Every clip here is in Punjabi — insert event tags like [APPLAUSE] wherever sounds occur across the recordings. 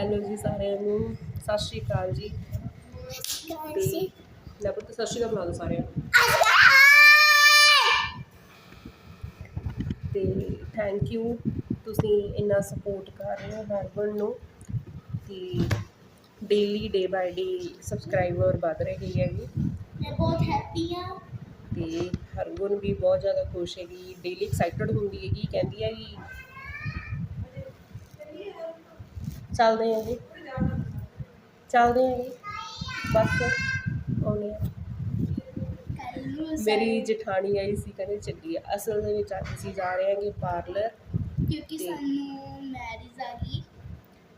ਹੈਲੋ ਜੀ ਸਾਰਿਆਂ ਨੂੰ। ਸਤਿ ਸ਼੍ਰੀ ਅਕਾਲ ਜੀ। ਤੇ ਲੈ ਪੁੱਤ ਸਤਿ ਸ਼੍ਰੀ ਅਕਾਲ ਬੁਲਾ ਦਿਓ ਸਾਰਿਆਂ ਨੂੰ। ਤੇ ਥੈਂਕ ਯੂ ਤੁਸੀਂ ਇੰਨਾ ਸਪੋਰਟ ਕਰ ਰਹੇ ਹੋ ਹਰਬਨ ਨੂੰ। ਤੇ ਡੇਲੀ ਡੇ ਬਾਈ ਡੇ ਸਬਸਕ੍ਰਾਈਬਰ ਵਧ ਰਹੇ ਹੈਗੇ ਮੈਂ ਬਹੁਤ ਹੈਪੀ ਹਾਂ ਤੇ ਹਰਗੁਣ ਵੀ ਬਹੁਤ ਜ਼ਿਆਦਾ ਖੁਸ਼ ਹੈਗੀ ਡੇਲੀ ਐਕਸਾਈਟਡ ਹੁੰਦੀ ਹੈਗੀ। ਕਹਿੰਦੀ ਹੈਗੀ ਚੱਲਦੇ ਹਾਂ ਜੀ। ਚੱਲਦੇ ਹਾਂ ਜੀ। ਬਸ ਆਉਣੇ ਆ ਕੱਲ ਮੇਰੀ ਜਠਾਣੀ ਆਈ ਸੀ ਕਹਿੰਦੇ ਚੱਲੀ ਆ। ਅਸਲ ਦੇ ਵਿੱਚ ਅੱਜ ਅਸੀਂ ਜਾ ਰਹੇ ਹਾਂਗੇ ਪਾਰਲਰ। ਕਿਉਂਕਿ ਸਾਨੂੰ ਮੈਰਿਜ ਆ ਗਈ।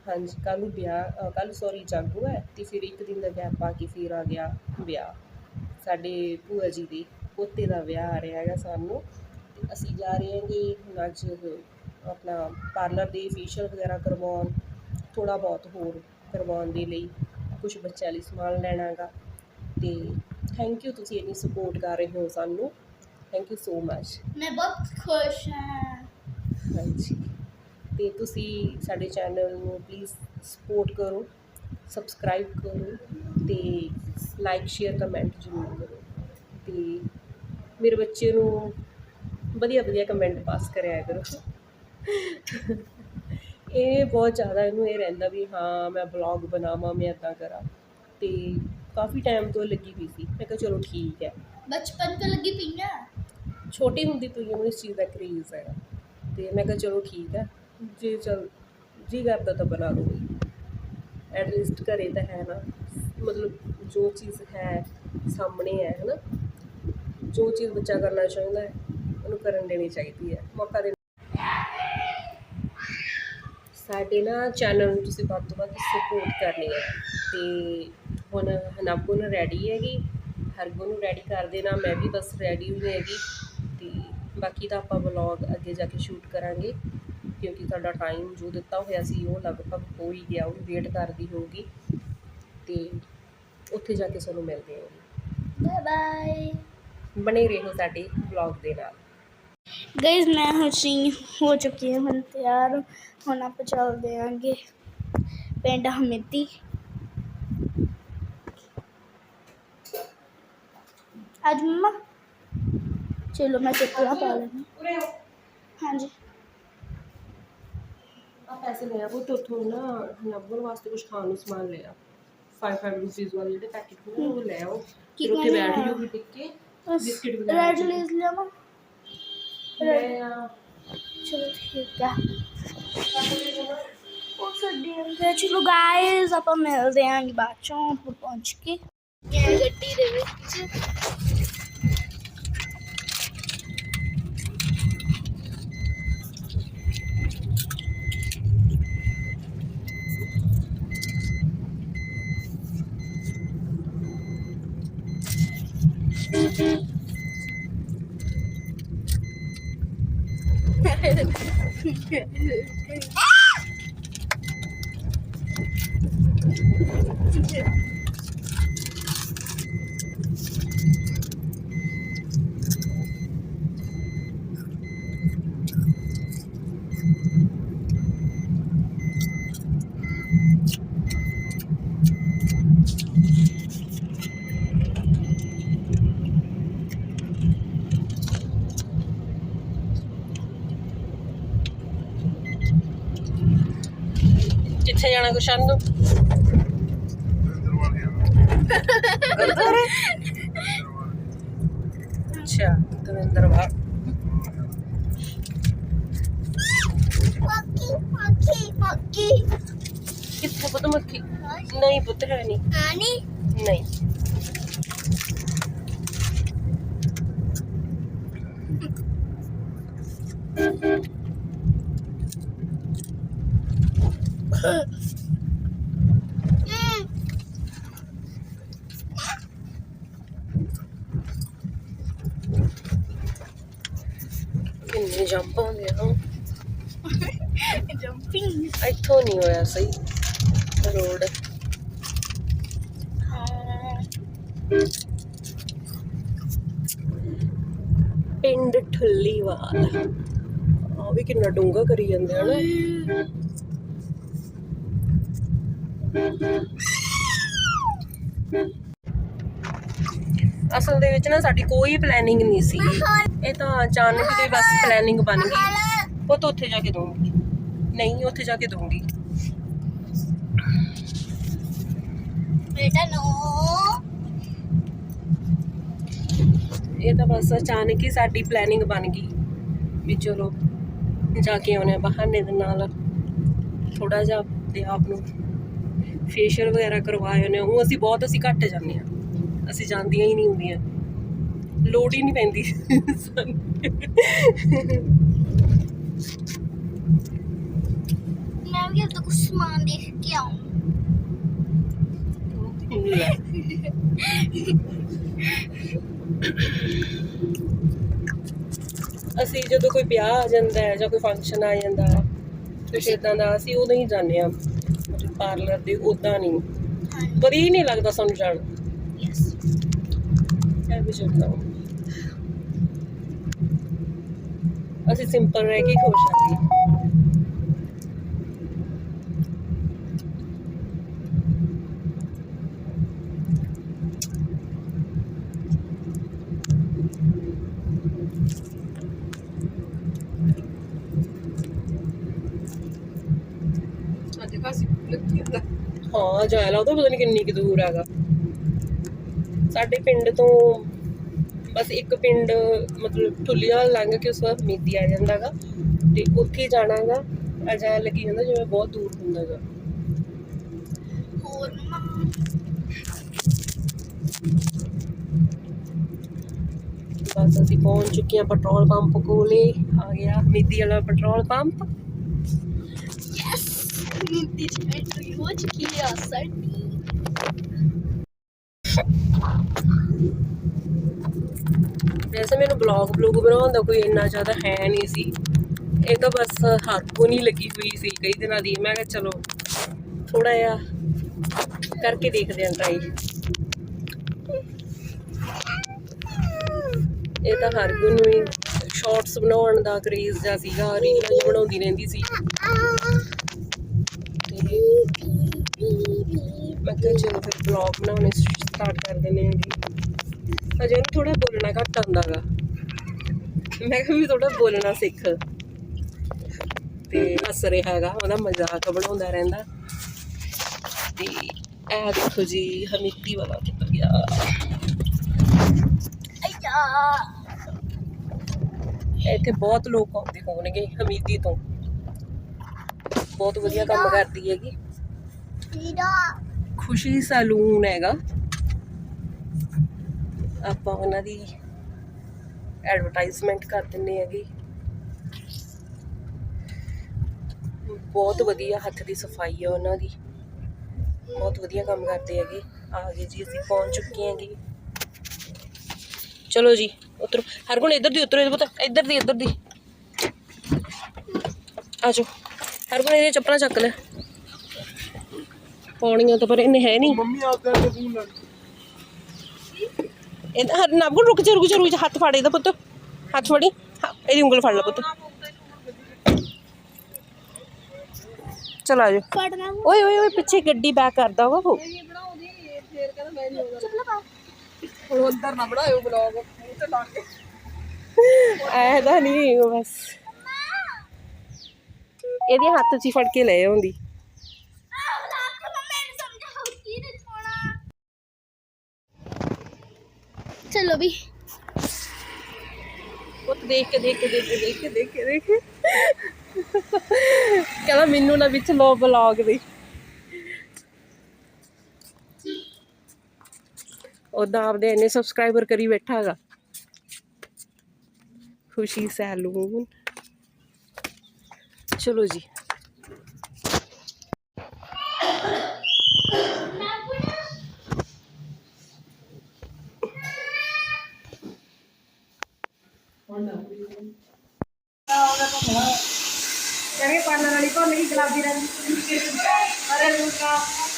ਹਾਂਜੀ ਕੱਲ੍ਹ ਨੂੰ ਵਿਆਹ ਕੱਲ ਸੌਰੀ ਜਾਗੋ ਹੈ ਤੇ ਫਿਰ ਇੱਕ ਦਿਨ ਦਾ ਗੈਪ ਪਾ ਕੇ ਫਿਰ ਆ ਗਿਆ ਵਿਆਹ। ਸਾਡੇ ਭੂਆ ਜੀ ਦੇ ਪੋਤੇ ਦਾ ਵਿਆਹ ਆ ਰਿਹਾ ਹੈਗਾ ਸਾਨੂੰ। ਅਸੀਂ ਜਾ ਰਹੇ ਹਾਂਗੇ ਅੱਜ ਆਪਣਾ ਪਾਰਲਰ ਦੇ ਫੇਸ਼ੀਅਲ ਵਗੈਰਾ ਕਰਵਾਉਣ। ਥੋੜਾ ਬਹੁਤ ਹੋਰ ਕਰਵਾਉਣ ਦੇ ਲਈ ਕੁਝ ਬੱਚਿਆਂ ਲਈ ਸਮਾਨ ਲੈਣਾ ਹੈਗਾ ਤੇ ਥੈਂਕ ਯੂ ਤੁਸੀਂ ਇੰਨੀ ਸਪੋਰਟ ਕਰ ਰਹੇ ਹੋ ਸਾਨੂੰ। ਥੈਂਕ ਯੂ ਸੋ ਮਚ ਮੈਂ ਬਹੁਤ ਖੁਸ਼ ਹਾਂ। ਹਾਂਜੀ। ਤੇ ਤੁਸੀਂ ਸਾਡੇ ਚੈਨਲ ਨੂੰ ਪਲੀਜ਼ ਸਪੋਰਟ ਕਰੋ ਸਬਸਕ੍ਰਾਈਬ ਕਰੋ ਤੇ ਲਾਈਕ ਸ਼ੇਅਰ ਕਮੈਂਟ ਜ਼ਰੂਰ ਕਰੋ। ਤੇ ਮੇਰੇ ਬੱਚੇ ਨੂੰ ਵਧੀਆ ਵਧੀਆ ਕਮੈਂਟ ਪਾਸ ਕਰਿਆ ਕਰੋ। ਇਹ ਬਹੁਤ ਜ਼ਿਆਦਾ ਇਹਨੂੰ ਇਹ ਰਹਿੰਦਾ ਵੀ ਹਾਂ ਮੈਂ ਬਲੌਗ ਬਣਾਵਾਂ ਮੈਂ ਇੱਦਾਂ ਕਰਾਂ। ਤੇ ਕਾਫੀ ਟਾਈਮ ਤੋਂ ਲੱਗੀ ਹੋਈ ਸੀ। ਮੈਂ ਕਿਹਾ ਚਲੋ ਠੀਕ ਹੈ। ਬਚਪਨ ਤੋਂ ਲੱਗੀ ਪਈਆਂ ਛੋਟੀ ਹੁੰਦੀ ਤੋਂ ਹੀ ਉਹਨੂੰ ਇਸ ਚੀਜ਼ ਦਾ ਕਰੇਜ਼ ਹੈਗਾ ਤੇ ਮੈਂ ਕਿਹਾ ਚਲੋ ਠੀਕ ਹੈ। ਜੇ ਚਲ ਜੀ ਕਰਦਾ ਤਾਂ ਬਣਾ ਲਓ। ਐਟਲੀਸਟ ਘਰੇ ਤਾਂ ਹੈ ਨਾ। ਮਤਲਬ ਜੋ ਚੀਜ਼ ਹੈ ਸਾਹਮਣੇ ਹੈ ਹੈ ਨਾ। ਜੋ ਚੀਜ਼ ਬੱਚਾ ਕਰਨਾ ਚਾਹੁੰਦਾ ਹੈ ਉਹਨੂੰ ਕਰਨ ਦੇਣੀ ਚਾਹੀਦੀ ਹੈ। ਮੌਕਾ ਦੇ ਸਾਡੇ ਨਾ ਚੈਨਲ ਨੂੰ ਤੁਸੀਂ ਵੱਧ ਤੋਂ ਵੱਧ ਸਪੋਰਟ ਕਰਨੀ ਹੈ। ਤੇ ਹੁਣ ਹਨਬੂ ਰੈਡੀ ਹੈਗੀ ਹਰਗੁਣ ਨੂੰ ਰੈਡੀ ਕਰ ਦੇਣਾ ਮੈਂ ਵੀ ਬਸ ਰੈਡੀ ਹੋਈ ਹੈਗੀ। ਤੇ ਬਾਕੀ ਤਾਂ ਆਪਾਂ ਵਲੌਗ ਅੱਗੇ ਜਾ ਕੇ ਸ਼ੂਟ ਕਰਾਂਗੇ ਕਿਉਂਕਿ ਸਾਡਾ ਟਾਈਮ ਜੋ ਦਿੱਤਾ ਹੋਇਆ ਸੀ ਉਹ ਲਗਭਗ ਹੋ ਹੀ ਗਿਆ ਉਹ ਵੇਟ ਕਰਦੀ ਹੋਊਗੀ। ਤੇ ਉੱਥੇ ਜਾ ਕੇ ਸਾਨੂੰ ਮਿਲਦੇ ਹਾਂ ਬਾਏ ਬਾਏ ਬਣੇ ਰਹੋ ਸਾਡੇ ਵਲੌਗ ਦੇ ਨਾਲ। ਗਾਇਜ਼ ਮੈਂ ਹੁਣ ਸੀ ਹੋ ਚੁੱਕੀ ਹਾਂ ਹੁਣ ਤਿਆਰ। ਹੁਣ ਆਪਾਂ ਚੱਲਦੇ ਆਂਗੇ ਪਿੰਡ ਹਮਿੱਤੀ। ਅੱਜ ਮੰਮਾ? ਚਲੋ ਮੈਂ ਚੱਪਲਾਂ ਪਾ ਲੈਂਦੀ ਉਰੇ ਆਓ। ਹਾਂਜੀ। ਆ ਪੈਸੇ ਲਿਆ ਉਹ ਤੋਂ ਉੱਥੋਂ ਨਾ ਨੰਬਰ ਵਾਸਤੇ ਕੁਝ ਖਾਣ ਨੂੰ ਸਮਾਨ ਲਿਆ 5-5 ਰੁਪੀਸ ਵਾਲੇ ਜਿਹੜੇ ਪੈਕੇਟ ਹੁੰਦੇ ਨੇ ਉਹ ਲੈ ਆਓ। ਕੀ ਫਿਰ ਉੱਥੇ ਖਾਣਾ ਬੈਠ ਹੈ? ਜਾਓ ਟਿਕ ਬਿਸਕਿਟ ਵਗੈਰਾ ਰੈਡ ਲੇਜ਼ ਲਿਆਵਾਂ। ਲੈ ਆ ਚਲੋ ਠੀਕ ਆ। ਉਹ ਸਾਡੀ ਅੰਦਰ ਚਲੋ ਗਾਇਜ਼ ਆਪਾਂ ਮਿਲਦੇ ਆਂਗੇ ਬਾਅਦ ਚੋਂ ਪਹੁੰਚ ਕੇ ਗੱਡੀ ਦੇ ਵਿੱਚ। 啊！谢 ਕਿੱਥੇ ਜਾਣਾ ਗੁਸ਼ਨ ਨੂੰ ਗੁਰਦੁਆਰੇ ਅੱਛਾ ਦਵਿੰਦਰ ਬਾਹਰ ਮੱਕੀ ਮੱਕੀ ਮੱਕੀ ਕਿੱਥੇ ਪੁੱਤ ਮੱਖੀ ਨਹੀਂ ਪੁੱਤ ਹੈ ਨਹੀਂ ਆਨੀ ਨਹੀਂ ਜੰਪ ਹੁੰਦੇ ਆ ਜੰਪਿੰਗ ਇੱਥੋਂ ਨਹੀਂ ਹੋਇਆ ਸਹੀ। ਰੋਡ। ਪਿੰਡ ਠੁੱਲੀਵਾਲ। ਆ ਵੀ ਕਿੰਨਾ ਡੂੰਘਾ ਕਰੀ ਜਾਂਦੇ ਹਨ ਅਸਲ ਦੇ ਵਿੱਚ ਨਾ ਸਾਡੀ ਕੋਈ ਪਲੈਨਿੰਗ ਨਹੀਂ ਸੀ। ਇਹ ਤਾਂ ਅਚਾਨਕ ਦੀ ਬਸ ਪਲੈਨਿੰਗ ਬਣ ਗਈ। ਉਹ ਤਾਂ ਉੱਥੇ ਜਾ ਕੇ ਦਊਂਗੀ। ਨਹੀਂ ਉੱਥੇ ਜਾ ਕੇ ਦਊਂਗੀ। ਬੇਟਾ ਨੋ ਇਹ ਤਾਂ ਬਸ ਅਚਾਨਕ ਹੀ ਸਾਡੀ ਪਲੈਨਿੰਗ ਬਣ ਗਈ। ਵੀ ਚਲੋ ਜਾ ਕੇ ਆਉਣੇ ਬਹਾਨੇ ਦੇ ਨਾਲ। ਥੋੜਾ ਜਿਹਾ ਤੇ ਆਪ ਨੂੰ ਫੇਸ਼ੀਅਲ ਵਗੈਰਾ ਕਰਵਾਏ ਨੇ ਉਹ ਅਸੀਂ ਬਹੁਤ ਅਸੀਂ ਘੱਟ ਜਾਂਦੇ ਆ ਅਸੀਂ ਜਾਂਦੀਆਂ ਹੀ ਨਹੀਂ ਹੁੰਦੀਆਂ। ਲੋੜ ਹੀ ਨਹੀਂ ਪੈਂਦੀ। ਮੈਂ ਵੀ ਤਾਂ ਕੁਝ ਸਮਾਨ ਦੇਖ ਕੇ ਆਉਂ। ਅਸੀਂ ਜਦੋਂ ਕੋਈ ਵਿਆਹ ਆ ਜਾਂਦਾ ਹੈ ਜਾਂ ਕੋਈ ਫੰਕਸ਼ਨ ਆ ਜਾਂਦਾ ਹੈ ਕੁਛ ਇਦਾਂ ਦਾ ਅਸੀਂ ਉਦੋਂ ਹੀ ਜਾਂਦੇ ਆ ਪਾਰਲਰ ਦੇ ਉਦਾਂ ਨਹੀਂ। ਵਧੀਆ ਹੀ ਨਹੀਂ ਲੱਗਦਾ ਸਾਨੂੰ ਜਾਣ। ਜਾਂਦਾ ਅਸੀਂ ਸਿੰਪਲ ਰਹਿ ਕੇ ਖੁਸ਼ ਹਾਂ ਜੀ। ਅੱਜ ਕਾਸੀ ਲੱਗੀ ਹੁੰਦਾ ਹਾਂ। ਜਾਇਆ ਲੱਗਦਾ ਪਤਾ ਨਹੀਂ ਕਿੰਨੀ ਕੁ ਦੂਰ ਹੈਗਾ। ਸਾਡੇ ਪਿੰਡ ਤੋਂ ਬਸ ਇੱਕ ਪਿੰਡ ਮਤਲਬ ਠੁੱਲੀਆਂ ਲੰਘ ਕੇ ਉਸ ਤੋਂ ਬਾਅਦ ਮੀਦੀ ਆ ਜਾਂਦਾਗਾ ਤੇ ਉੱਥੇ ਜਾਣਾਗਾ ਅਜਾ ਲੱਗੀ ਜਾਂਦਾ ਜਿਵੇਂ ਬਹੁਤ ਦੂਰ ਹੁੰਦਾਗਾ। ਹੋਰ ਮੰਮਾ? ਬਸ ਅਸੀਂ ਪਹੁੰਚ ਚੁੱਕੇ ਹਾਂ ਪੈਟਰੋਲ ਪੰਪ ਕੋਲੇ ਆ ਗਿਆ ਮੀਦੀ ਵਾਲਾ ਪੈਟਰੋਲ ਪੰਪ। ਯੈਸ ਮਿੰਤੀ ਚ ਐਂਟਰੀ ਹੋ ਚੁੱਕੀ ਹੈ ਸਾਡੀ। ਵੈਸੇ ਮੈਨੂੰ ਬਲੌਗ ਬਲੌਗ ਬਣਾਉਣ ਦਾ ਕੋਈ ਇੰਨਾ ਜ਼ਿਆਦਾ ਹੈ ਨਹੀਂ ਸੀ। ਇਹ ਤਾਂ ਬਸ ਹੱਥ ਨਹੀਂ ਲੱਗੀ ਹੋਈ ਸੀ ਕਈ ਦਿਨਾਂ ਦੀ। ਮੈਂ ਕਿਹਾ ਚਲੋ ਥੋੜਾ ਜਿਹਾ ਕਰਕੇ ਦੇਖਦੇ ਹਾਂ ਟਰਾਈ ਇਹ ਤਾਂ ਹਰ ਕੋਈ ਨੂੰ ਹੀ ਸ਼ਾਰਟਸ ਬਣਾਉਣ ਦਾ ਕਰੇਜ਼ ਜਾਂ ਸੀਗਾ ਰੀਲਾਂ ਬਣਾਉਂਦੀ ਰਹਿੰਦੀ ਸੀ। ਮੈਂ ਕਿਹਾ ਚਲੋ ਫਿਰ ਬਲੌਗ ਬਣਾਉਣੇ ਸਟਾਰਟ ਕਰ ਦਿੰਦੇ ਹਾਂ ਅਜੇ ਨੂੰ ਥੋੜਾ ਬੋਲਣਾ ਘੱਟ ਆਉਂਦਾਗਾ ਮੈਂ ਕਿਹਾ ਵੀ ਥੋੜਾ ਬੋਲਣਾ ਸਿੱਖ। ਤੇ ਹੱਸ ਰਿਹਾ ਹੈਗਾ ਉਹਦਾ ਮਜ਼ਾਕ ਬਣਾਉਂਦਾ ਰਹਿੰਦਾ। ਤੇ ਇਹ ਦੇਖੋ ਜੀ ਹਮਿੱਤੀ ਵਾਲਾ ਕਿੱਧਰ ਗਿਆ। ਅਯਾ ਇੱਥੇ ਬਹੁਤ ਲੋਕ ਆਉਂਦੇ ਹੋਣਗੇ ਹਮੀਦੀ ਤੋਂ। ਬਹੁਤ ਵਧੀਆ ਕੰਮ ਕਰਦੀ ਹੈਗੀ। ਖੁਸ਼ੀ ਸੈਲੂਨ ਹੈਗਾ। ਆਪਾਂ ਉਹਨਾਂ ਦੀ ਐਡਵਰਟਾਈਜ਼ਮੈਂਟ ਕਰ ਦਿੰਨੇ ਹੈਗੇ। ਬਹੁਤ ਵਧੀਆ ਹੱਥ ਦੀ ਸਫ਼ਾਈ ਹੈ ਉਹਨਾਂ ਦੀ। ਬਹੁਤ ਵਧੀਆ ਕੰਮ ਕਰਦੇ ਹੈਗੇ। ਆ ਗਏ ਜੀ ਅਸੀਂ ਪਹੁੰਚ ਚੁੱਕੇ ਹੈਗੇ। ਚਲੋ ਜੀ ਉਤਰੋ ਹਰ ਕੋਲ ਇੱਧਰ ਦੀ ਉਤਰੋ ਇਹਦੇ ਪੁੱਤ, ਇੱਧਰ ਦੀ ਇੱਧਰ ਦੀ। ਆ ਜਾਓ। ਹਰ ਕੋਲ ਇਹਦੀਆਂ ਚੱਪਲਾਂ ਚੱਕ ਲੈ। ਪਾਉਣੀਆਂ ਤਾਂ ਪਰ ਇਹਨੇ ਹੈ ਨਹੀਂ। ਮੰਮੀ ਆਪਦਾ ਤੇ ਫੋਨ ਲੱਗ ਇਹਦਾ ਹਰ ਨਾ ਰੁਕ ਜਾ ਰੁਕ ਜਾ ਰੁਕ ਜਾ ਹੱਥ ਫੜ ਇਹਦਾ ਪੁੱਤ। ਹੱਥ ਫੜੀ। ਹਾਂ, ਇਹਦੀ ਉਂਗਲ ਫੜ ਲੈ ਪੁੱਤ। ਚਲ ਆ ਜਾ। ਓਏ ਓਏ ਓਏ ਪਿੱਛੇ ਗੱਡੀ ਬੈਕ ਕਰਦਾ ਵਾ ਉਹ। ਚੱਪਲ ਪਾ ਹੁਣ ਅੰਦਰ ਨਾ ਬਣਾਇਓ ਬਲੌਗ ਮੂੰਹ ਤੇ ਲਾ ਕੇ। ਐਦਾ ਨਹੀਂ ਉਹ ਬਸ। ਇਹਦੇ ਹੱਥ 'ਚ ਹੀ ਫੜ ਕੇ ਲੈ ਆਉਂਦੀ। ਚਲੋ ਵੀ। ਪੁੱਤ ਦੇਖ ਕੇ ਦੇਖ ਕੇ ਦੇਖ ਕੇ ਦੇਖ ਕੇ ਦੇਖ ਕੇ ਦੇਖ ਕੇ। ਕਹਿੰਦਾ ਮੈਨੂੰ ਨਾ ਵਿੱਚ ਲੋ ਬਲੌਗ ਦੀ ਉਹਦਾ ਆਪਦੇ ਇੰਨੇ ਸਬਸਕ੍ਰਾਈਬਰ ਕਰੀ ਬੈਠਾ ਹੈਗਾ ਖੁਸ਼ੀ ਸੈਲੂਨ। ਚਲੋ ਜੀ ਕਰੇ ਪਾਲਣ ਵਾਲੀ ਭੁੱਲ ਗਈ ਗੁਲਾਬੀ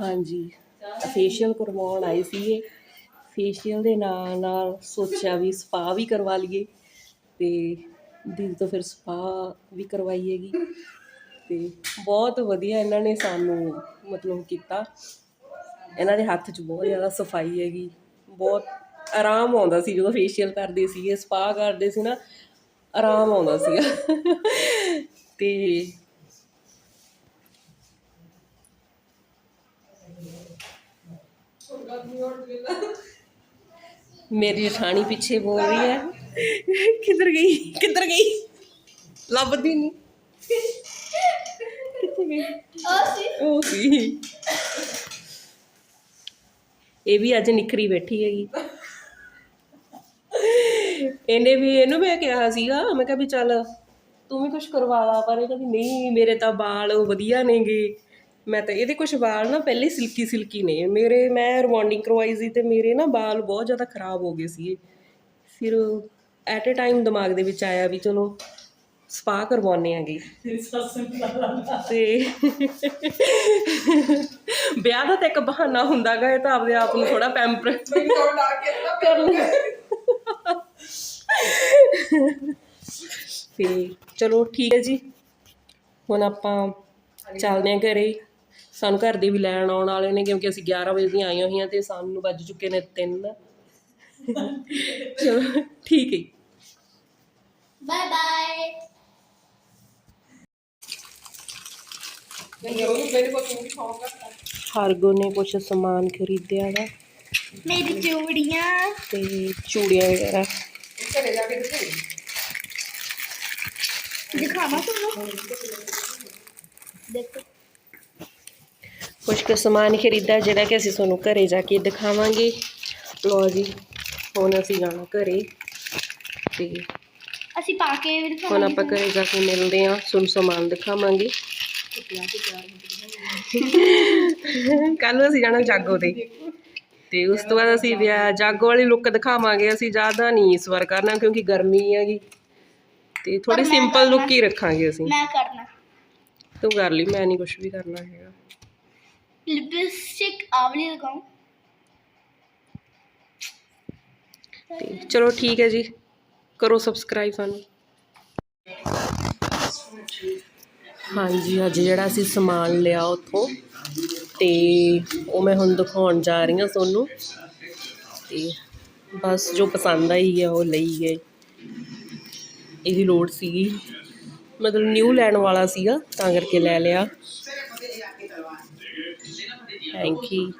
ਹਾਂਜੀ। ਫੇਸ਼ੀਅਲ ਕਰਵਾਉਣ ਆਏ ਸੀਗੇ। ਫੇਸ਼ੀਅਲ ਦੇ ਨਾਲ ਨਾਲ ਸੋਚਿਆ ਵੀ ਸਪਾ ਵੀ ਕਰਵਾ ਲਈਏ ਤੇ ਦਿਲ ਤੋਂ ਫਿਰ ਸਪਾ ਵੀ ਕਰਵਾਈ ਹੈਗੀ। ਤੇ ਬਹੁਤ ਵਧੀਆ ਇਹਨਾਂ ਨੇ ਸਾਨੂੰ ਮਤਲਬ ਕੀਤਾ। ਇਹਨਾਂ ਦੇ ਹੱਥ 'ਚ ਬਹੁਤ ਜ਼ਿਆਦਾ ਸਫ਼ਾਈ ਹੈਗੀ। ਬਹੁਤ ਆਰਾਮ ਆਉਂਦਾ ਸੀ ਜਦੋਂ ਫੇਸ਼ੀਅਲ ਕਰਦੇ ਸੀਗੇ ਸਪਾ ਕਰਦੇ ਸੀ ਨਾ ਆਰਾਮ ਆਉਂਦਾ ਸੀਗਾ। ਤੇ ਮੇਰੀ ਜਠਾਣੀ ਪਿੱਛੇ ਬੋਲ ਰਹੀ ਹੈ। ਕਿੱਧਰ ਗਈ? ਕਿੱਧਰ ਗਈ? ਲੱਭਦੀ ਨਹੀਂ ਕਿੱਥੇ ਗਈ? ਉਹ ਸੀ। ਇਹ ਵੀ ਅੱਜ ਨਿਖਰੀ ਬੈਠੀ ਹੈਗੀ। ਇਹਨੇ ਵੀ ਇਹਨੂੰ ਮੈਂ ਕਿਹਾ ਸੀਗਾ ਮੈਂ ਕਿਹਾ ਵੀ ਚੱਲ ਤੂੰ ਵੀ ਕੁਝ ਕਰਵਾ ਲਾ ਪਰ ਇਹ ਕਹਿੰਦੀ ਨਹੀਂ ਮੇਰੇ ਤਾਂ ਵਾਲ ਵਧੀਆ ਨੇਗੇ। ਮੈਂ ਤਾਂ ਇਹਦੇ ਕੁਝ ਵਾਲ ਨਾ ਪਹਿਲੇ ਸਿਲਕੀ ਸਿਲਕੀ ਨੇ। ਮੇਰੇ ਮੈਂ ਰਿਬੌਂਡਿੰਗ ਕਰਵਾਈ ਸੀ ਤੇ ਮੇਰੇ ਨਾ ਵਾਲ ਬਹੁਤ ਜ਼ਿਆਦਾ ਖਰਾਬ ਹੋ ਗਏ ਸੀ ਫਿਰ ਐਟ ਅ ਟਾਈਮ ਦਿਮਾਗ ਦੇ ਵਿੱਚ ਆਇਆ ਵੀ ਚਲੋ ਸਪਾ ਕਰਵਾਉਣੇ ਆਂਗੇ। ਤੇ ਵਿਆਹ ਦਾ ਤਾਂ ਇੱਕ ਬਹਾਨਾ ਹੁੰਦਾਗਾ ਇਹ ਤਾਂ ਆਪਦੇ ਆਪ ਨੂੰ ਥੋੜਾ ਪੈਂਪਰ ਤੇ ਚਲੋ ਠੀਕ ਹੈ ਜੀ। ਹੁਣ ਆਪਾਂ ਚੱਲਦੇ ਹਾਂ ਘਰੇ। ਸਾਨੂੰ ਘਰ ਦੇ ਵੀ ਲੈਣ ਆਉਣ ਵਾਲੇ ਨੇ ਕਿਉਂਕਿ ਅਸੀਂ 11 ਵਜੇ ਦੀਆਂ ਆਈਆਂ ਹੋਈਆਂ ਤੇ ਸਾਨੂੰ ਵੱਜ ਚੁੱਕੇ ਨੇ 3 ਚਲੋ ਠੀਕ ਹੈ ਬਾਏ ਬਾਏ ਹਰਗੋ ਨੇ ਕੁਝ ਸਮਾਨ ਖਰੀਦਿਆ ਵਾ। ਮੇਰੀ ਚੂੜੀਆਂ। ਤੇ ਚੂੜੀਆਂ ਵਗੈਰਾ। ਦਿਖਾਵਾਂ ਤੁਹਾਨੂੰ? ਦੇਖੋ। ਕੁਝ ਕੁ ਸਮਾਨ ਖਰੀਦਾ ਜਿਹੜਾ ਕਿ ਅਸੀਂ ਤੁਹਾਨੂੰ ਘਰੇ ਜਾ ਕੇ ਦਿਖਾਵਾਂਗੇ। ਲੋ ਜੀ ਹੁਣ ਅਸੀਂ ਜਾਣਾ ਘਰੇ ਤੇ ਅਸੀਂ ਪਾ ਕੇ ਵੀ ਹੁਣ ਆਪਾਂ ਘਰੇ ਜਾ ਕੇ ਮਿਲਦੇ ਹਾਂ ਸੁਣ ਸਮਾਨ ਦਿਖਾਵਾਂਗੇ। ਕੱਲ ਨੂੰ ਅਸੀਂ ਜਾਣਾ ਜਾਗੋ ਤੇ। ਤੇ ਉਸ ਤੋਂ ਬਾਅਦ ਅਸੀਂ ਵਿਆਹ ਜਾਗੋ ਵਾਲੀ ਲੁੱਕ ਦਿਖਾਵਾਂਗੇ ਅਸੀਂ ਜ਼ਿਆਦਾ ਨਹੀਂ ਇਸ ਵਾਰ ਕਰਨਾ ਕਿਉਂਕਿ ਗਰਮੀ ਹੈਗੀ। ਤੇ ਥੋੜੀ ਸਿੰਪਲ ਲੁੱਕ। ਹੀ ਰੱਖਾਂਗੇ ਅਸੀਂ। ਮੈਂ ਕਰਨਾ। ਤੂੰ ਕਰ ਲਈ ਮੈਂ ਨਹੀਂ ਕੁਝ ਵੀ ਕਰਨਾ ਹੈਗਾ। ਲਿਪਸਟਿਕ ਆਵਲੀ ਲਗਾਉਂ ਤੇ ਚਲੋ ਠੀਕ ਹੈ ਜੀ ਕਰੋ ਸਬਸਕ੍ਰਾਈਬ ਸਾਨੂੰ। ਹਾਂਜੀ ਅੱਜ ਜਿਹੜਾ ਅਸੀਂ ਸਮਾਨ ਲਿਆ ਉੱਥੋਂ ਤੇ ਉਹ ਮੈਂ ਹੁਣ ਦਿਖਾਉਣ ਜਾ ਰਹੀ ਹਾਂ ਤੁਹਾਨੂੰ। ਤੇ ਬਸ ਜੋ ਪਸੰਦ ਆਈ ਹੈ ਉਹ ਲਈ ਗਏ ਇਹਦੀ ਲੋੜ ਸੀਗੀ। ਮਤਲਬ ਨਿਊ ਲੈਣ ਵਾਲਾ ਸੀਗਾ, ਤਾਂ ਕਰਕੇ ਲੈ ਲਿਆ। ਥੈਂਕ ਯੂ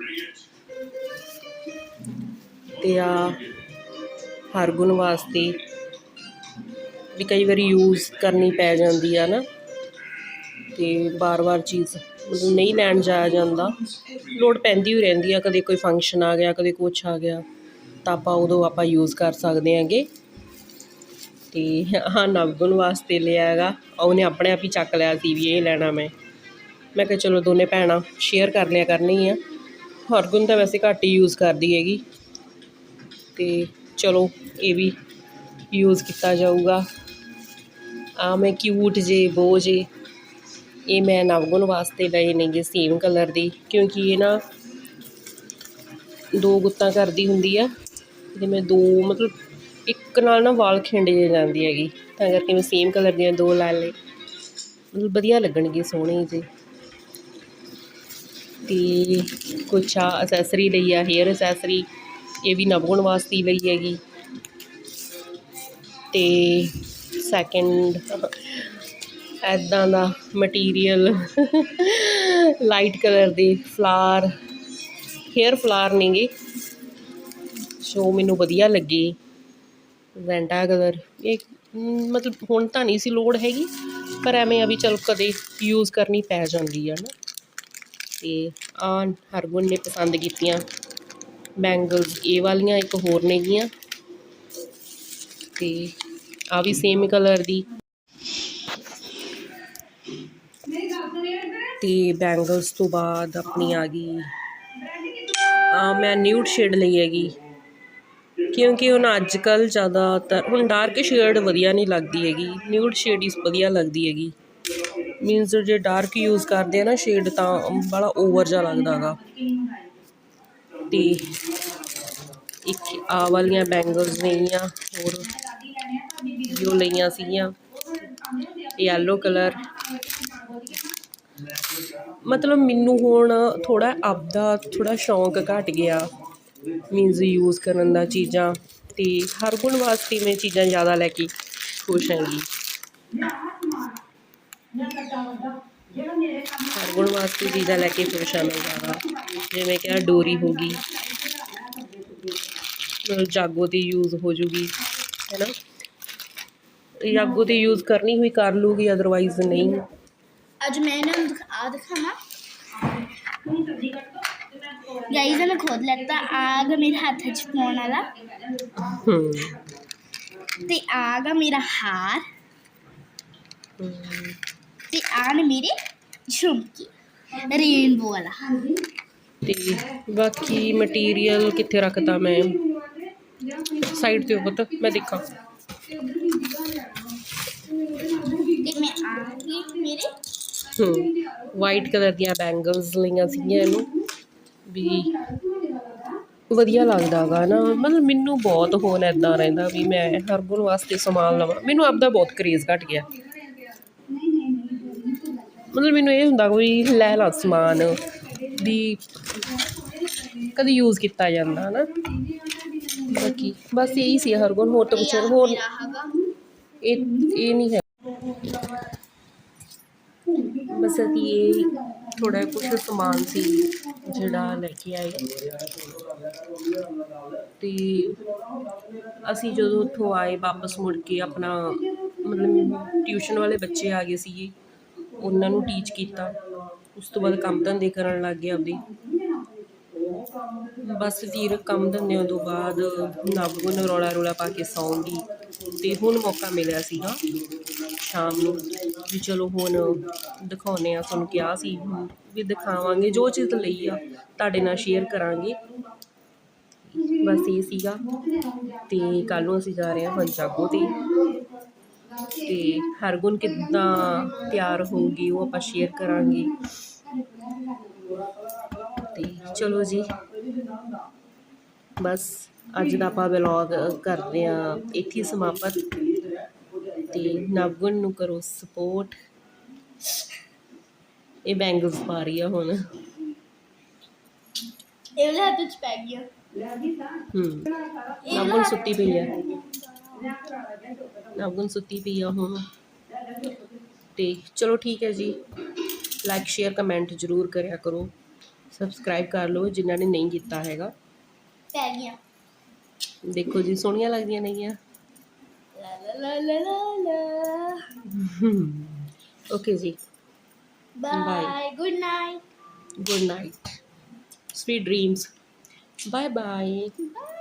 ਤੇ ਆ ਹਰਗੁਣ ਵਾਸਤੇ ਵੀ ਕਈ ਵਾਰੀ ਯੂਜ਼ ਕਰਨੀ ਪੈ ਜਾਂਦੀ ਆ ਨਾ। ਤੇ ਬਾਰ-ਬਾਰ ਚੀਜ਼ ਮਤਲਬ ਨਹੀਂ ਲੈਣ ਜਾਇਆ ਜਾਂਦਾ। ਲੋੜ ਪੈਂਦੀ ਹੀ ਰਹਿੰਦੀ ਆ, ਕਦੇ ਕੋਈ ਫੰਕਸ਼ਨ ਆ ਗਿਆ, ਕਦੇ ਕੁਛ ਆ ਗਿਆ, ਤਾਂ ਆਪਾਂ ਉਦੋਂ ਆਪਾਂ ਯੂਜ਼ ਕਰ ਸਕਦੇ ਆਂਗੇ। ਤੇ ਹਾਂ ਨਵਗੁਣ ਵਾਸਤੇ ਲਿਆ ਹੈਗਾ, ਉਹਨੇ ਆਪਣੇ ਆਪ ਹੀ ਚੱਕ ਲਿਆ ਸੀ ਵੀ ਇਹ ਲੈਣਾ ਮੈਂ। ਮੈਂ ਕਿਹਾ ਚਲੋ ਦੋਨੇ ਭੈਣਾਂ ਸ਼ੇਅਰ ਕਰ ਲਿਆ ਕਰਨੀ ਆ। ਹਰਗੁਣ ਤਾਂ ਵੈਸੇ ਘੱਟ ਹੀ ਯੂਜ਼ ਕਰਦੀ ਹੈਗੀ। ਤੇ ਚਲੋ ਇਹ ਵੀ ਯੂਜ਼ ਕੀਤਾ ਜਾਊਗਾ। ਆ ਮੈਂ ਕਿਊਟ ਜੇ, ਬੋ ਜੇ ਇਹ ਮੈਂ ਨਵਗੁਣ ਵਾਸਤੇ ਲਏ ਨੇਗੇ ਸੇਮ ਕਲਰ ਦੇ, ਕਿਉਂਕਿ ਇਹ ਨਾ ਦੋ ਗੁੱਤਾਂ ਕਰਦੀ ਹੁੰਦੀ ਆ, ਤੇ ਮੈਂ ਦੋ ਮਤਲਬ ਇੱਕ ਨਾਲ ਨਾ ਵਾਲ ਖਿੰਡ ਜੇ ਜਾਂਦੀ ਹੈਗੀ, ਤਾਂ ਕਰਕੇ ਮੈਂ ਸੇਮ ਕਲਰ ਦੀਆਂ ਦੋ ਲੈ ਲਏ। ਮਤਲਬ ਵਧੀਆ ਲੱਗਣਗੇ ਸੋਹਣੇ ਜੇ ਤੇ ਕੁਛ ਆ ਅਸੈਸਰੀ ਲਈ ਆ ਹੇਅਰ ਅਸੈਸਰੀ ਇਹ ਵੀ ਨਵਗੁਣ ਵਾਸਤੇ ਲਈ ਹੈਗੀ। ਤੇ ਸੈਕਿੰਡ ਐਦਾਂ ਦਾ ਮਟੀਰੀਅਲ ਲਾਈਟ ਕਲਰ ਦੇ ਫਲਾਰ ਹੇਅਰ ਫਲਾਰ ਨੇਗੇ ਸੋ ਮੈਨੂੰ ਵਧੀਆ ਲੱਗੇ। ਵੈਂਡਾ ਕਲਰ ਇਹ, ਮਤਲਬ ਹੁਣ ਤਾਂ ਨਹੀਂ ਸੀ ਲੋੜ ਹੈਗੀ, ਪਰ ਐਵੇਂ ਆ ਵੀ ਚਲ ਕਦੇ ਯੂਜ਼ ਕਰਨੀ ਪੈ ਜਾਂਦੀ ਆ ਨਾ। ਤੇ ਆ ਹਰਗੁਣ ਨੇ ਪਸੰਦ ਕੀਤੀਆਂ ਬੈਂਗਲਸ ਇਹ ਵਾਲੀਆਂ ਇੱਕ ਹੋਰ ਨੇਗੀਆਂ ਤੇ ਆ ਵੀ ਸੇਮ ਕਲਰ ਦੀ। ਤੇ ਬੈਂਗਲਸ ਤੋਂ ਬਾਅਦ ਆਪਣੀ ਆ ਗਈ। ਆ ਮੈਂ ਨਿਊਡ ਸ਼ੇਡ ਲਈ ਹੈਗੀ। ਕਿਉਂਕਿ ਹੁਣ ਅੱਜ ਕੱਲ ਜ਼ਿਆਦਾਤਰ, ਹੁਣ ਡਾਰਕ ਸ਼ੇਡ ਵਧੀਆ ਨਹੀਂ ਲੱਗਦੀ ਹੈਗੀ। ਨਿਊਡ ਸ਼ੇਡ ਹੀ ਵਧੀਆ ਲੱਗਦੀ ਹੈਗੀ। ਮੀਨਸ ਜੇ ਡਾਰਕ ਯੂਜ਼ ਕਰਦੇ ਆ ਨਾ ਸ਼ੇਡ ਤਾਂ ਬੜਾ ਓਵਰ ਜਿਹਾ ਲੱਗਦਾ ਹੈਗਾ। ਤੇ ਇੱਕ ਆ ਵਾਲੀਆਂ ਬੈਂਗਲਸ ਲਈਆਂ, ਹੋਰ ਜੋ ਲਈਆਂ ਸੀਗੀਆਂ। ਯੈਲੋ ਕਲਰ ਮਤਲਬ ਮੈਨੂੰ ਹੁਣ ਥੋੜ੍ਹਾ ਆਪਦਾ ਥੋੜ੍ਹਾ ਸ਼ੌਂਕ ਘੱਟ ਗਿਆ ਮੀਨਜ਼ ਯੂਜ਼ ਕਰਨ ਦਾ ਚੀਜ਼ਾਂ ਅਤੇ ਹਰ ਗੁਣ ਵਾਸਤੇ ਮੈਂ ਚੀਜ਼ਾਂ ਜ਼ਿਆਦਾ ਲੈ ਕੇ ਖੁਸ਼ ਹੈਗੀ ਹਰ ਗੁਣ ਵਾਸਤੇ ਚੀਜ਼ਾਂ ਲੈ ਕੇ ਖੁਸ਼ ਹਾਂ ਮੈਂ ਜ਼ਿਆਦਾ। ਜਿਵੇਂ ਕਿ ਆਹ ਡੋਰੀ ਹੋ ਗਈ। ਜਾਗੋ ਤੇ ਯੂਜ਼ ਹੋ ਜੂਗੀ, ਹੈ ਨਾ? ਜਾਗੋ ਤੇ ਯੂਜ਼ ਕਰਨੀ ਹੋਈ ਕਰ ਲੂਗੀ ਅਦਰਵਾਈਜ਼ ਨਹੀਂ। ਅੱਜ ਮੈਂ ਇਹਨਾਂ ਨੂੰ ਆ ਦਿਖਾਵਾਂ? ਗਾਈਜ਼ ਮੈਂ ਖੋਦ ਲੈਤਾ। ਆਗ ਮੇਰੇ ਹੱਥ 'ਚ ਪਾਉਣ ਵਾਲਾ। ਹੂੰ। ਤੇ ਆਗਾ ਮੇਰਾ ਹਾਰ। ਤੇ ਆਨ ਮੇਰੇ ਝੁਮਕੇ। ਰੇਨਬੋ ਵਾਲਾ। ਤੇ ਬਾਕੀ ਮਟੀਰੀਅਲ ਕਿੱਥੇ ਰੱਖਤਾ ਮੈਂ? ਸਾਈਡ ਤੇ ਪੁੱਤ ਮੈਂ ਦੇਖਾਂ। ਤੇ ਮੈਂ ਆਗੀ ਮੇਰੇ ਵਾਈਟ ਕਲਰ ਦੀਆਂ ਬੈਂਗਲਸ ਲਈਆਂ ਸੀਗੀਆਂ ਇਹਨੂੰ। ਵੀ ਵਧੀਆ ਲੱਗਦਾ ਗਾ ਨਾ। ਮਤਲਬ ਮੈਨੂੰ ਬਹੁਤ ਹੋਣ ਇਦਾਂ ਰਹਿੰਦਾ ਵੀ ਮੈਂ ਹਰਗੁਣ ਵਾਸਤੇ ਸਮਾਨ ਲਵਾਂ। ਮੈਨੂੰ ਆਪਦਾ ਬਹੁਤ ਕਰੇਜ਼ ਘਟ ਗਿਆ। ਮਤਲਬ ਮੈਨੂੰ ਇਹ ਹੁੰਦਾ ਕੋਈ ਲੈ ਲਾ ਸਮਾਨ ਵੀ ਕਦੀ ਯੂਜ਼ ਕੀਤਾ ਜਾਂਦਾ ਨਾ। ਬਾਕੀ ਬਸ ਇਹੀ ਸੀ ਹਰਗੁਣ ਹੋਰ ਤਾਂ ਕੁਛ ਹੋਰ ਇਹ ਇਹ ਨਹੀਂ ਹੈ। ਬਸ ਅਸੀਂ ਇਹ ਥੋੜਾ ਕੁਝ ਸਮਾਨ ਸੀ ਜਿਹੜਾ ਲੈ ਕੇ ਆਏ। ਤੇ ਅਸੀਂ ਜਦੋਂ ਉੱਥੋਂ ਆਏ ਵਾਪਸ ਮੁੜ ਕੇ ਆਪਣਾ ਮਤਲਬ ਟਿਊਸ਼ਨ ਵਾਲੇ ਬੱਚੇ ਆ ਗਏ ਸੀਗੇ, ਉਹਨਾਂ ਨੂੰ ਟੀਚ ਕੀਤਾ। ਉਸ ਤੋਂ ਬਾਅਦ ਕੰਮ ਧੰਦੇ ਕਰਨ ਲੱਗ ਗਏ ਆਪਦੇ। ਬਸ ਫਿਰ ਕੰਮ ਧੰਦਿਆਂ ਤੋਂ ਬਾਅਦ ਨਵਗੁਣ ਨੂੰ ਰੌਲਾ ਰੌਲਾ ਪਾ ਕੇ ਸੌਂਗੀ ਦੀ ਤੇ ਹੁਣ ਮੌਕਾ ਮਿਲਿਆ ਸੀਗਾ ਸ਼ਾਮ ਨੂੰ। ਵੀ ਚਲੋ ਹੁਣ ਦਿਖਾਉਨੇ ਆ ਤੁਹਾਨੂੰ ਕਿਹਾ ਸੀ ਵੀ ਦਿਖਾਵਾਂਗੇ, ਜੋ ਚੀਜ਼ ਲਈ ਆ, ਤੁਹਾਡੇ ਨਾਲ ਸ਼ੇਅਰ ਕਰਾਂਗੇ। ਬਸ ਇਹ ਸੀਗਾ ਤੇ ਕੱਲ ਨੂੰ ਅਸੀਂ ਜਾ ਰਹੇ ਹਾਂ ਪੰਜਾਬੋ ਤੇ। ਤੇ ਹਰਗੁਣ ਕਿੱਦਾਂ ਤਿਆਰ ਹੋਊਗੀ, ਉਹ ਆਪਾਂ ਸ਼ੇਅਰ ਕਰਾਂਗੇ। ਤੇ ਚਲੋ ਜੀ। ਬਸ ਅੱਜ ਦਾ ਆਪਾਂ ਵਲੌਗ ਕਰਦੇ ਆ ਇੱਥੇ ਸਮਾਪਤ। ਤੇ ਨਵਗੁਣ ਨੂੰ ਕਰੋ ਸਪੋਰਟ ਇਹ ਬੈਂਗਲਸ ਪਾ ਰਹੀ ਆ ਹੁਣ। ਇਹ ਹੱਥ 'ਚ ਪੈ ਗਿਆ ਹੂੰ। ਨਵਗੁਣ ਸੁੱਤੀ ਪਈ ਆ। ਨਵਗੁਣ ਸੁੱਤੀ ਪਈ ਆ ਹੁਣ। ਤੇ ਚਲੋ ਠੀਕ ਹੈ ਜੀ। ਲਾਈਕ ਸ਼ੇਅਰ ਕਮੈਂਟ ਜ਼ਰੂਰ ਕਰਿਆ ਕਰੋ। ਸਬਸਕ੍ਰਾਈਬ ਕਰ ਲਓ ਜਿਨ੍ਹਾਂ ਨੇ ਨਹੀਂ ਕੀਤਾ ਹੈਗਾ। ਪੈ ਗਿਆ ਦੇਖੋ ਜੀ ਸੋਹਣੀਆਂ ਲੱਗਦੀਆਂ ਨੇਗੀਆਂ। La la la la. [LAUGHS] okay, Z. Bye. bye. Good night. Good night. Sweet dreams. Bye-bye. bye bye, bye.